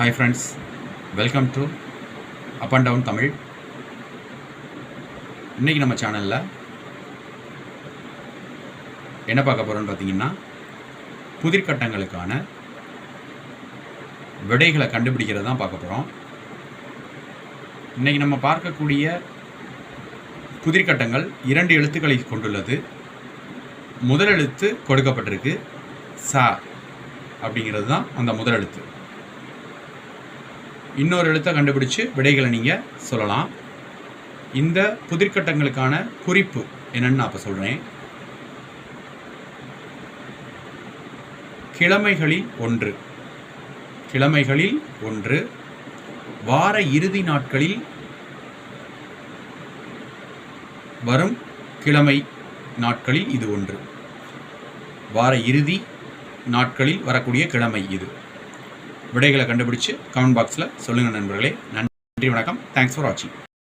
Hi friends welcome to up and down Tamil இன்றைக்கி நம்ம சேனலில் என்ன பார்க்க போகிறோன்னு பார்த்தீங்கன்னா புதிர்கட்டங்களுக்கான விடைகளை கண்டுபிடிக்கிறது தான் பார்க்க போகிறோம் இன்றைக்கி நம்ம பார்க்கக்கூடிய புதிர்கட்டங்கள் இரண்டு எழுத்துக்களை கொண்டுள்ளது. முதல் எழுத்து கொடுக்கப்பட்டிருக்கு சா அப்படிங்கிறது தான் அந்த முதல் எழுத்து. இன்னொரு எழுத்தை கண்டுபிடிச்சு விடைகளை நீங்கள் சொல்லலாம். இந்த புதிர்கட்டங்களுக்கான குறிப்பு என்னன்னு நான் இப்போ சொல்கிறேன் கிழமைகளில் ஒன்று. கிழமைகளில் ஒன்று. வார இறுதி நாட்களில் வரும் கிழமை நாட்களில் இது ஒன்று. வார இறுதி நாட்களில் வரக்கூடிய கிழமை இது. விடைகளை கண்டுபிடிச்சு கமெண்ட் பாக்ஸில் சொல்லுங்கள் நண்பர்களே. நன்றி வணக்கம். தேங்க்ஸ் ஃபார் வாட்சிங்